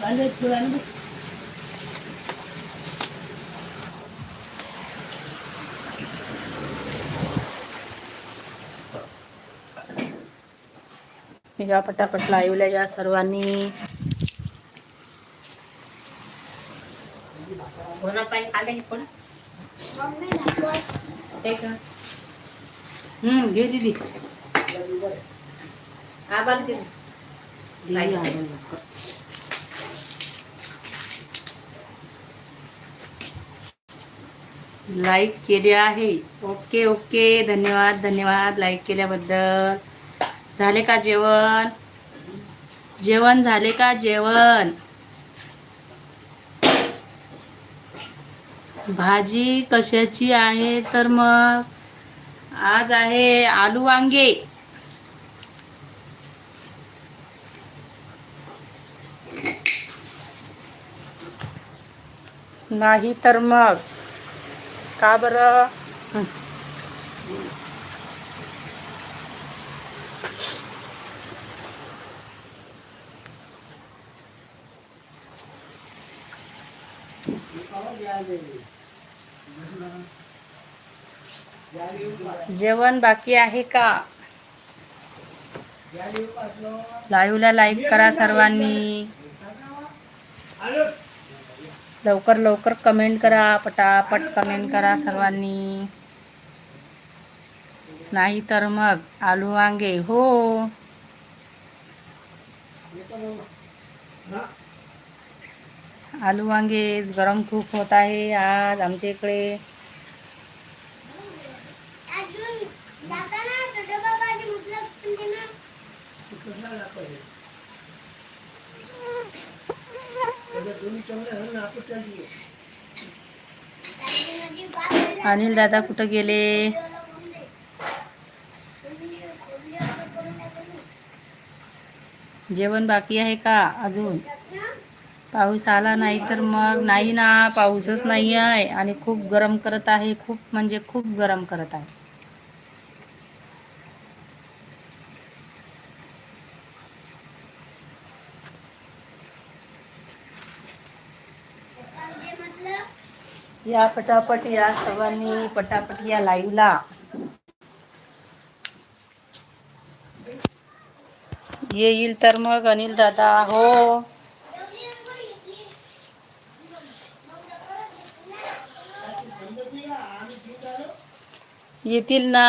खायला म्हटली होती संध्याकाळी खाल्ली नाही मला बोला, हे याच्यात लाईक केले आहे. ओके ओके धन्यवाद धन्यवाद लाईक केल्याबद्दल. झाले का जेवण? जेवण झाले का जेवण? भाजी कशाची आहे? तर मग आज आहे आलू वांगे. नाही तर मग. का बरं? जेवण बाकी आहे का? लाईव्हला लाईक करा सर्वांनी. लवकर लवकर कमेंट करा पटापट कमेंट करा सर्वांनी. नाही तर मग आलू वांगे हो. आलू वांगे गरम खूप होत आहे आज आमच्या इकडे अजून जाताना तो डबा भाजी म्हटलं पण ते ना त्याची माझी बात आहे. अनिल दादा कुठं गेले? जेवण बाकी आहे का अजून? पाऊस आला नाही तर मग नाही ना पाऊसच नाही आहे आणि खूप गरम करत आहे खूप म्हणजे खूप गरम करत आहे. या पटापट या सर्वांनी पटापट या लाईव्हला येईल तर मग अनिल दादा, हो. येतील ना.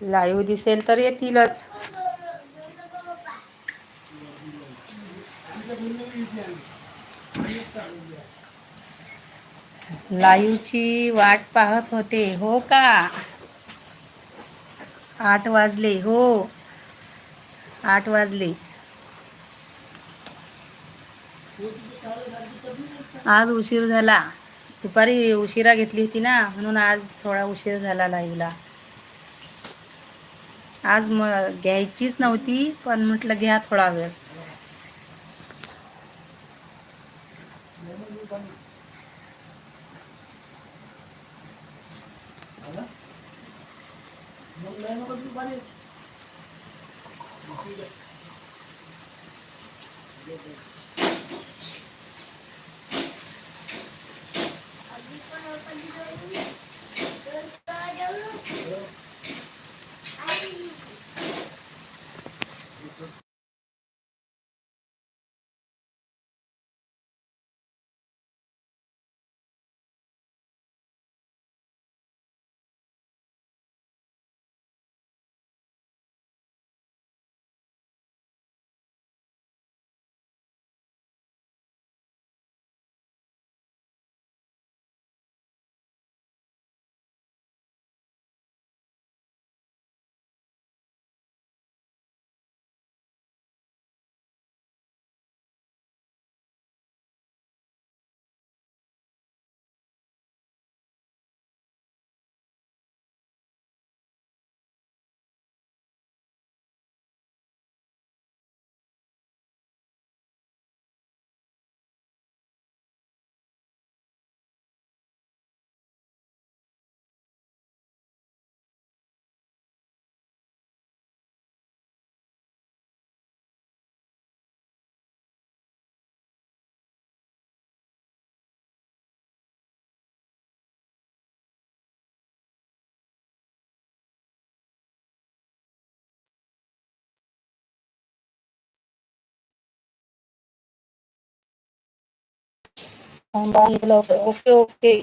लाईव्ह दिसेल तर येतीलच. लाईव्हची वाट पाहत होते हो का? आठ वाजले हो. आठ वाजले. आज उशीर झाला. दुपारी उशिरा घेतली होती ना म्हणून आज थोडा उशीर झाला लाईव्हला आज म घ्यायचीच नव्हती पण म्हटलं घ्या थोडा वेळ Okay okay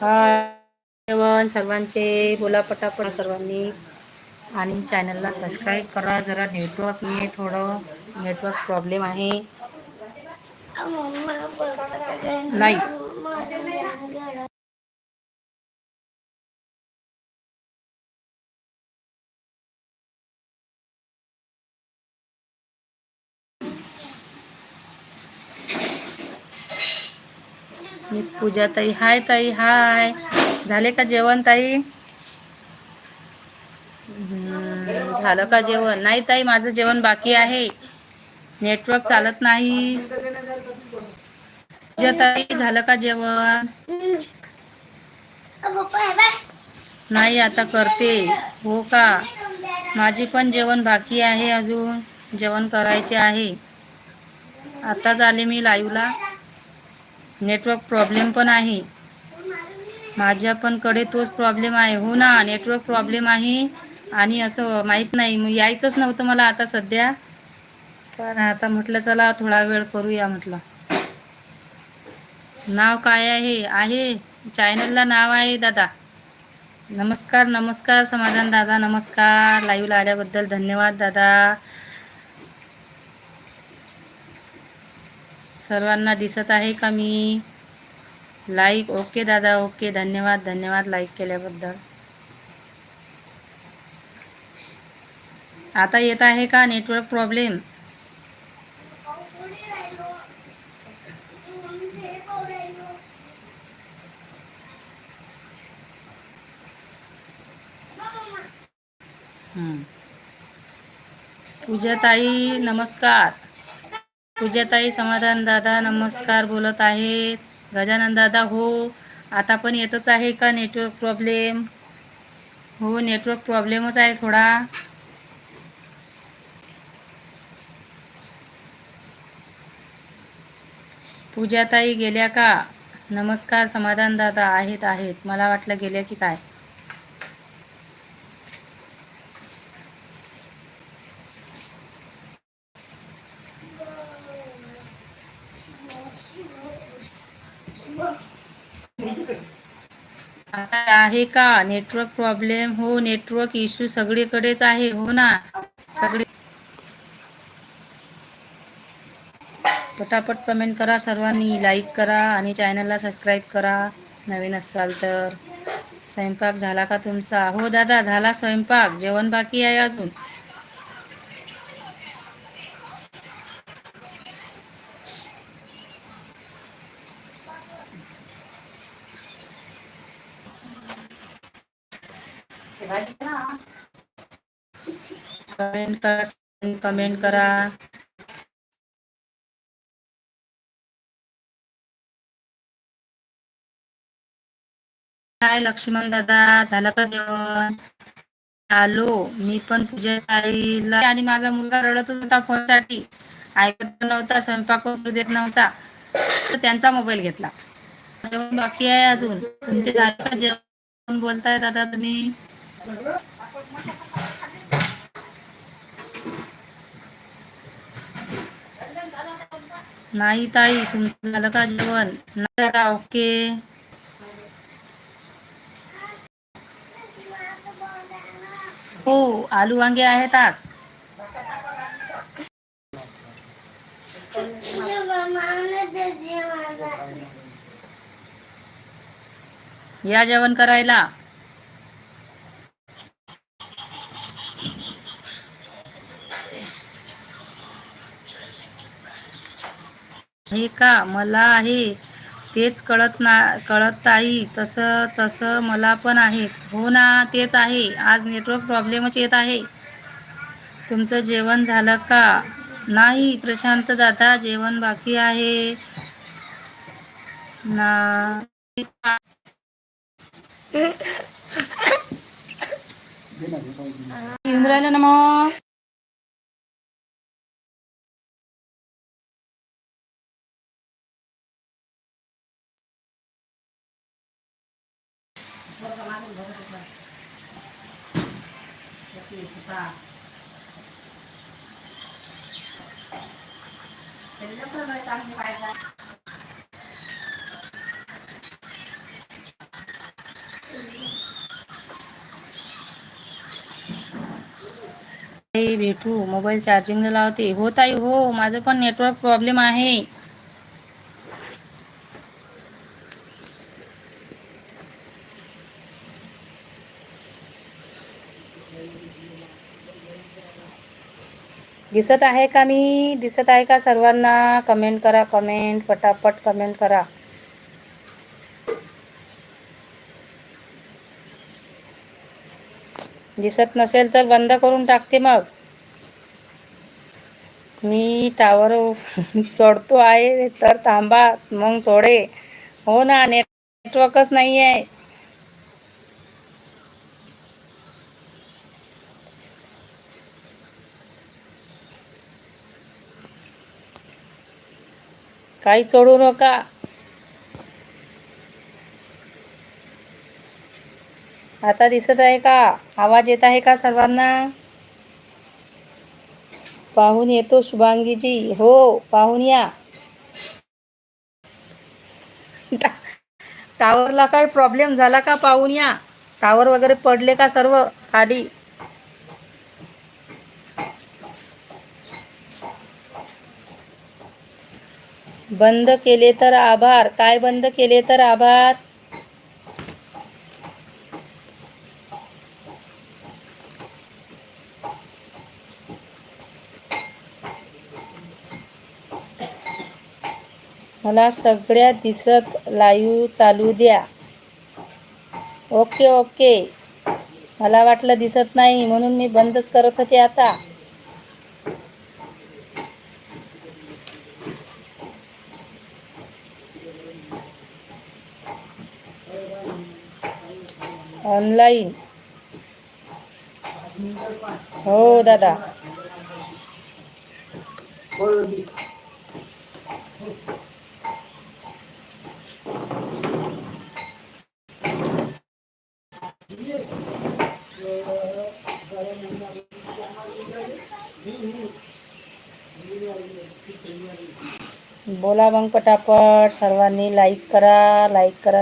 hi जेवण सर्वांचे बोला पटापट सर्वांनी. आणि चॅनलला सबस्क्राईब करा जरा नेटवर्क नाही थोडं. नेटवर्क प्रॉब्लेम आहे. नाही. मिस पूजा ताई हाय ताई हाय झाले का जेवण ताई? झालं का जेवण? नाही ताई माझं जेवण बाकी आहे. नेटवर्क चालत नाही. ताई झालं का जेवण? नाही आता करते. हो का? माझी पण जेवण बाकी आहे अजून. जेवण करायचे आहे. आताच आले मी लाईव्हला नेटवर्क प्रॉब्लेम पण आहे. माझ्या पण कडे तोच प्रॉब्लेम आहे. हो ना नेटवर्क प्रॉब्लेम आहे. आणि असं माहीत नाही. मग यायचंच नव्हतं मला आता सध्या. पण आता म्हटलं चला थोडा वेळ करूया म्हटलं. नाव काय आहे? आहे. चॅनलला नाव आहे दादा. नमस्कार नमस्कार समाधान दादा नमस्कार. लाईव्हला आल्याबद्दल धन्यवाद दादा. सर्वांना दिसत आहे का मी? लाईक ओके दादा ओके धन्यवाद धन्यवाद लाईक केल्याबद्दल. आता येत आहे का नेटवर्क प्रॉब्लेम? पूजाताई नमस्कार. पूजाताई समाधान दादा नमस्कार बोलत आहेत. गजानन दादा हो. आता पण येतच आहे का नेटवर्क प्रॉब्लेम? हो नेटवर्क प्रॉब्लेमच आहे थोडा. पूजाताई गेल्या का? नमस्कार समाधान दादा आहेत आहेत. मला वाटलं गेल्या की काय? आता आहे का? नेटवर्क प्रॉब्लेम हो नेटवर्क इश्यू सगळीकडेच आहे. हो ना? सगळे पटापट कमेंट करा सर्वांनी लाईक करा आणि चॅनलला सबस्क्राईब करा. नवीन असाल तर. स्वयंपाक झाला का तुमचा? हो दादा झाला स्वयंपाक. जेवण बाकी आहे अजून. कमेंट करा कमेंट करा. हाय लक्ष्मण दादा? झालं का जेवण? आलो. मी पण पूजा ताईला आणि माझा मुलगा रडत होता फोनसाठी. ऐकत नव्हता स्वयंपाक करू देत नव्हता. तर त्यांचा मोबाईल घेतला. जेवण बाकी आहे अजून. तुमचे झालं का जेवण? बोलताय दादा तुम्ही. नाही ताई तुमचं झालं का जेवण? नाही दादा ओके. हो आलू वांगे आहेत आज. या जेवण करायला. हे का मला आहे तेच कळत ना कळत ताई तसं तसं मला पण आहे. हो ना तेच आहे. आज नेटवर्क प्रॉब्लेमच येत आहे. तुमचं जेवण झालं का? नाही प्रशांत दादा जेवण बाकी आहे. ना. इंद्रायला ना भेटू मोबाईल चार्जिंगला लावते. हो ताई हो माझं पण नेटवर्क प्रॉब्लेम आहे. दिसत आहे का मी? दिसत आहे का सर्वांना? कमेंट करा कमेंट पटापट कमेंट करा. दिसत नसेल तर बंद करून टाकते मग. मी टावर चढतो आहे तर थांबा मग थोडे. हो ना नेटवर्कच नाही आहे काही चढू नका. आता दिसत आहे का? आवाज येत आहे का सर्वांना? पाहून येतो शुभांगीजी. हो पाहून या. टावरला काय प्रॉब्लेम झाला का? पाहून या. टावर वगैरे पडले का सर्व? खाली. बंद केले तर आभार. काय बंद केले तर आभार? मला सगळ्या दिसत लाईव्ह चालू द्या. Okay okay. मला वाटलं दिसत नाही म्हणून मी बंदच करत होते आता. ऑनलाईन हो दादा. बोला मग पटापट सर्वांनी लाईक करा लाईक करा.